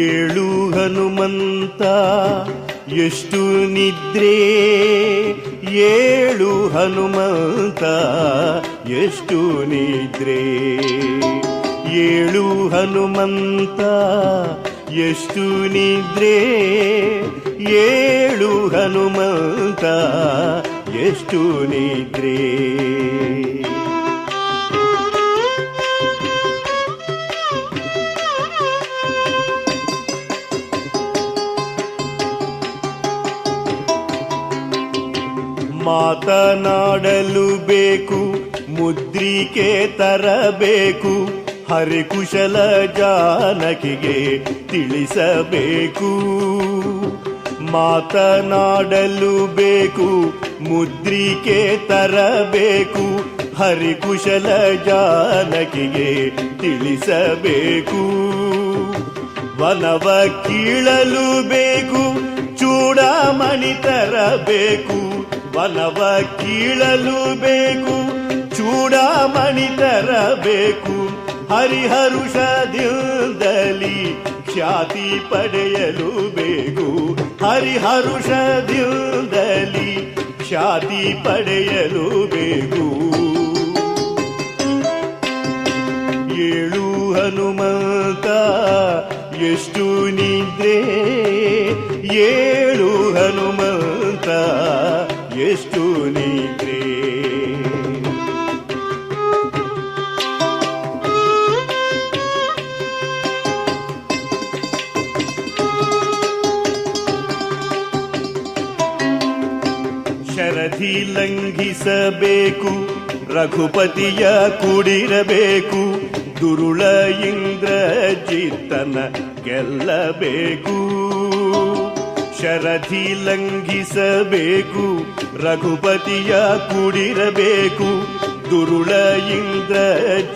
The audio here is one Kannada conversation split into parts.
ಏಳು ಹನುಮಂತ, ಎಷ್ಟು ನಿದ್ರೆ? ಏಳು ಹನುಮಂತ, ಎಷ್ಟು ನಿದ್ರೆ? ಏಳು ಹನುಮಂತ, ಎಷ್ಟು ನಿದ್ರೆ? ಏಳು ಹನುಮಂತ, ಎಷ್ಟು ನಿದ್ರೆ? ಮಾತನಾಡಲು ಬೇಕು, ಮುದ್ರಿಕೆ ತರಬೇಕು, ಹರಿಕುಶಲ ಜಾನಕಿಗೆ ತಿಳಿಸಬೇಕು. ಮಾತನಾಡಲು ಬೇಕು, ಮುದ್ರಿಕೆ ತರಬೇಕು, ಹರಿಕುಶಲ ಜಾನಕಿಗೆ ತಿಳಿಸಬೇಕು. ವನವ ಕೀಳಲು ಬೇಕು, ಚೂಡಾಮಣಿ ತರಬೇಕು ವನವ ಕೀಳಲು ಬೇಕು, ಚೂಡಾಮಣಿ ತರಬೇಕು. ಹರಿಹರುಷದಿಂದಲಿ ಖ್ಯಾತಿ ಪಡೆಯಲು ಬೇಕು. ಹರಿಹರುಷದಿಂದಲಿ ಖ್ಯಾತಿ ಪಡೆಯಲು ಬೇಕು. ಏಳು ಹನುಮಂತ, ಎಷ್ಟು ನಿದ್ರೆ? ಏಳು ಹನುಮಂತ. ಎಷ್ಟು ನಿದ್ರೆ. ಶರಧಿ ಲಂಘಿಸಬೇಕು ರಘುಪತಿಯ ಕೂಡಿರಬೇಕು ದುರುಳ ಇಂದ್ರ ಚಿತ್ತನ ಗೆಲ್ಲಬೇಕು. ಶರಧಿ ಲಂಘಿಸಬೇಕು, ರಘುಪತಿಯ ಕುಡಿರಬೇಕು, ದುರುಳ ಇಂದ್ರ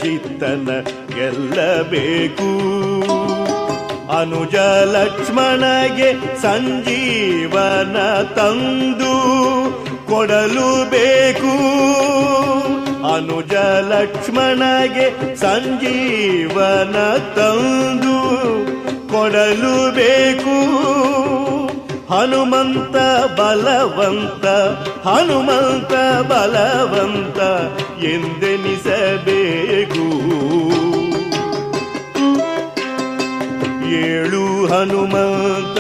ಚಿತ್ತನ ಗೆಲ್ಲಬೇಕು. ಅನುಜ ಲಕ್ಷ್ಮಣಗೆ ಸಂಜೀವನ ತಂದು ಕೊಡಲು ಬೇಕು. ಅನುಜ ಲಕ್ಷ್ಮಣಗೆ ಸಂಜೀವನ ತಂದು ಕೊಡಲು ಬೇಕು. ಹನುಮಂತ ಬಲವಂತ ಹನುಮಂತ ಬಲವಂತ ಎಂದೆನಿಸಬೇಕು? ಏಳು ಹನುಮಂತ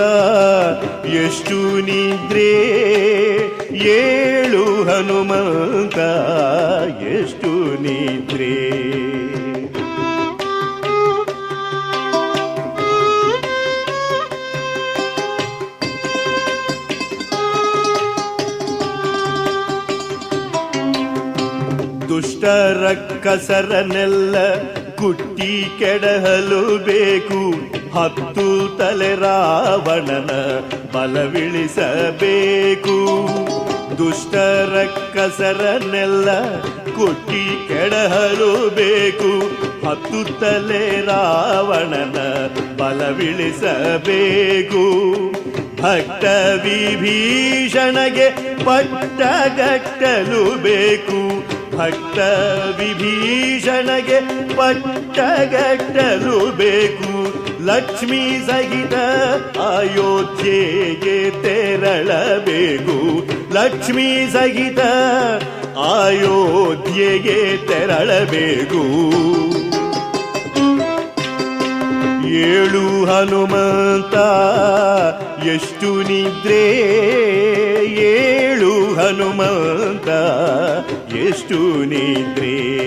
ಎಷ್ಟು ನಿದ್ರೆ? ಏಳು ಹನುಮಂತ ಎಷ್ಟು ನಿದ್ರೆ? ದುಷ್ಟರ ಕಸರನೆಲ್ಲ ಕುಟ್ಟಿ ಕೆಡಹಲು ಬೇಕು. ಹತ್ತು ತಲೆ ರಾವಣನ ಬಲವಿಳಿಸಬೇಕು. ದುಷ್ಟರ ಕಸರನೆಲ್ಲ ಕುಟ್ಟಿ ಕೆಡಹಲು ಬೇಕು. ಹತ್ತು ತಲೆ ರಾವಣನ ಬಲವಿಳಿಸಬೇಕು. ಭಕ್ತ ವಿಭೀಷಣಗೆ ಪಟ್ಟಗಟ್ಟಲು ಬೇಕು. ಭಕ್ತ ವಿಭೀಷಣಗೆ ಪಟ್ಟಗಟ್ಟಲು ಬೇಕು ಲಕ್ಷ್ಮೀ ಸಹಿತ ಅಯೋಧ್ಯೆಗೆ ತೆರಳಬೇಕು. ಲಕ್ಷ್ಮೀ ಸಹಿತ ಅಯೋಧ್ಯೆಗೆ ತೆರಳಬೇಕು. ಏಳು ಹನುಮಂತ, ಎಷ್ಟು ನಿದ್ರೆ ಹನುಮಂತ ಎಷ್ಟು ನಿದ್ರೆ.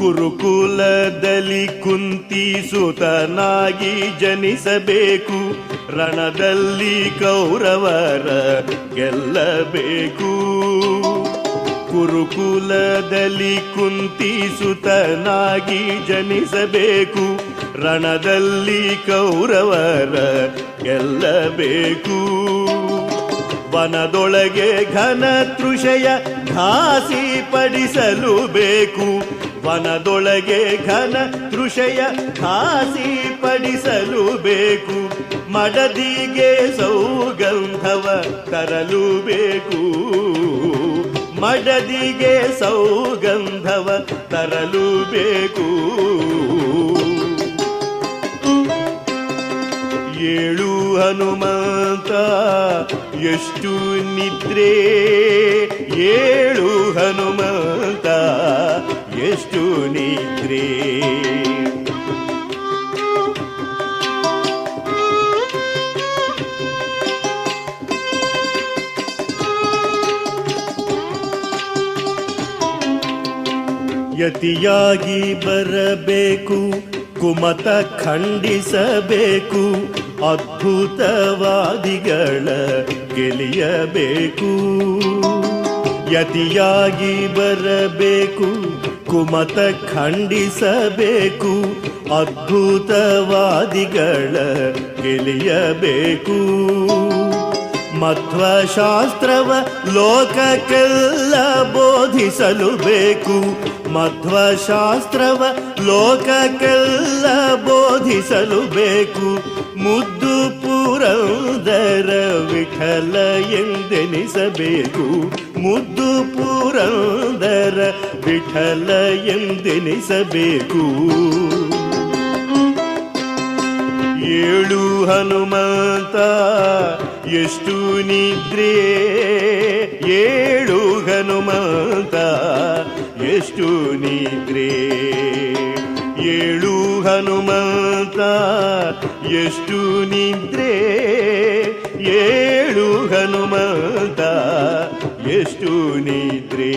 ಕುರುಕುಲದಲ್ಲಿ ಕುಂತಿ ಸುತನಾಗಿ ಜನಿಸಬೇಕು ರಣದಲ್ಲಿ ಕೌರವರ ಗೆಲ್ಲಬೇಕು. ಕುರುಕುಲದಲ್ಲಿ ಕುಂತಿಸುತನಾಗಿ ಜನಿಸಬೇಕು. ರಣದಲ್ಲಿ ಕೌರವರ ಗೆಲ್ಲಬೇಕು. ವನದೊಳಗೆ ಘನ ತೃಷಯ ಘಾಸಿ ಪಡಿಸಲು ಬೇಕು. ವನದೊಳಗೆ ಘನ ತೃಷಯ ಘಾಸಿ ಪಡಿಸಲು ಬೇಕು. ಮಡದಿಗೆ ಸೌಗಂಧವ ತರಲು ಬೇಕು. ಮಡದಿಗೆ ಸೌಗಂಧವ ತರಲು ಬೇಕು. ಏಳು ಹನುಮಂತ ಎಷ್ಟು ನಿದ್ರೆ. ಏಳು ಹನುಮಂತ ಎಷ್ಟು ನಿದ್ರೆ. ಯತಿಯಾಗಿ ಬರಬೇಕು ಕುಮತ ಖಂಡಿಸಬೇಕು ಅದ್ಭುತವಾದಿಗಳ ಗೆಲಿಯಬೇಕು. ಯತಿಯಾಗಿ ಬರಬೇಕು ಕುಮತ ಖಂಡಿಸಬೇಕು ಅದ್ಭುತವಾದಿಗಳ ಗೆಲಿಯಬೇಕು. ಮಧ್ವಶಾಸ್ತ್ರವ ಲೋಕಕ್ಕೆಲ್ಲ ಬೋಧಿಸಲು ಬೇಕು. ಮಧ್ವಶಾಸ್ತ್ರವ ಲೋಕಕ್ಕೆಲ್ಲ ಬೋಧಿಸಲು ಬೇಕು. ಮುದ್ದು ಪುರಂದರ ವಿಠಲ ಎಂದೆನಿಸಬೇಕು. ಮುದ್ದು ಪುರಂದರ ವಿಠಲ ಎಂದೆನಿಸಬೇಕು. ಏಳು ಹನುಮಂತ ಎಷ್ಟು ನಿದ್ರೆ ಏಳು ಹನುಮಂತ, ಎಷ್ಟು ನಿದ್ರೆ ಏಳು ಹನುಮಂತ, ಎಷ್ಟು ನಿದ್ರೆ ಏಳು ಹನುಮಂತ, ಎಷ್ಟು ನಿದ್ರೆ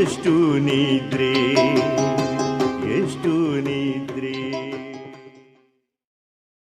ಎಷ್ಟು ನಿದ್ರೆ.